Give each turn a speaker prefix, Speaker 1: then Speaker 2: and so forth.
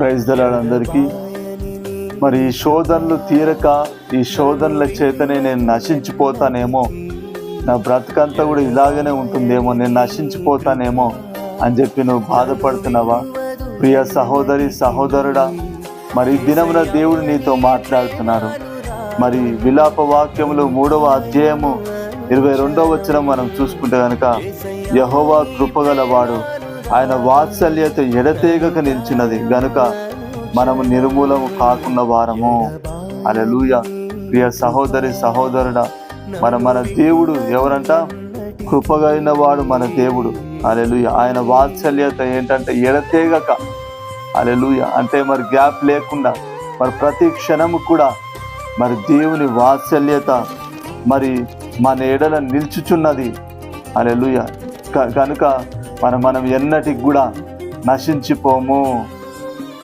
Speaker 1: Praise దళాలందరికీ. మరి ఈ శోధనలు తీరక ఈ శోధనల చేతనే నేను నశించిపోతానేమో నా బ్రతకంతా కూడా ఇలాగనే ఉంటుందేమో నేను నశించిపోతానేమో అని చెప్పి నువ్వు బాధపడుతున్నావా? ప్రియ సహోదరి సహోదరుడా మరి దినమున దేవుడు నీతో మాట్లాడుతున్నారు. మరి విలాప వాక్యములు మూడవ అధ్యాయము ఇరవై రెండవ వచ్చిన మనం చూసుకుంటే కనుక యహోవా కృపగలవాడు. ఆయన వాత్సల్యత ఎడతేగక నిలిచినది. గనుక మనము నిర్మూలము కాకున్న వారము. అలెలుయ ప్రియ సహోదరి సహోదరుడ మన మన దేవుడు ఎవరంట? కృపగలిగిన వాడు మన దేవుడు. అలెలుయ ఆయన వాత్సల్యత ఏంటంటే ఎడతేగక. అలెలుయ అంటే మరి గ్యాప్ లేకుండా మరి ప్రతి క్షణము కూడా మరి దేవుని వాత్సల్యత మరి మన ఎడల నిల్చుచున్నది. అలెలుయ కనుక మనం మనం ఎన్నటికి కూడా నశించిపోము.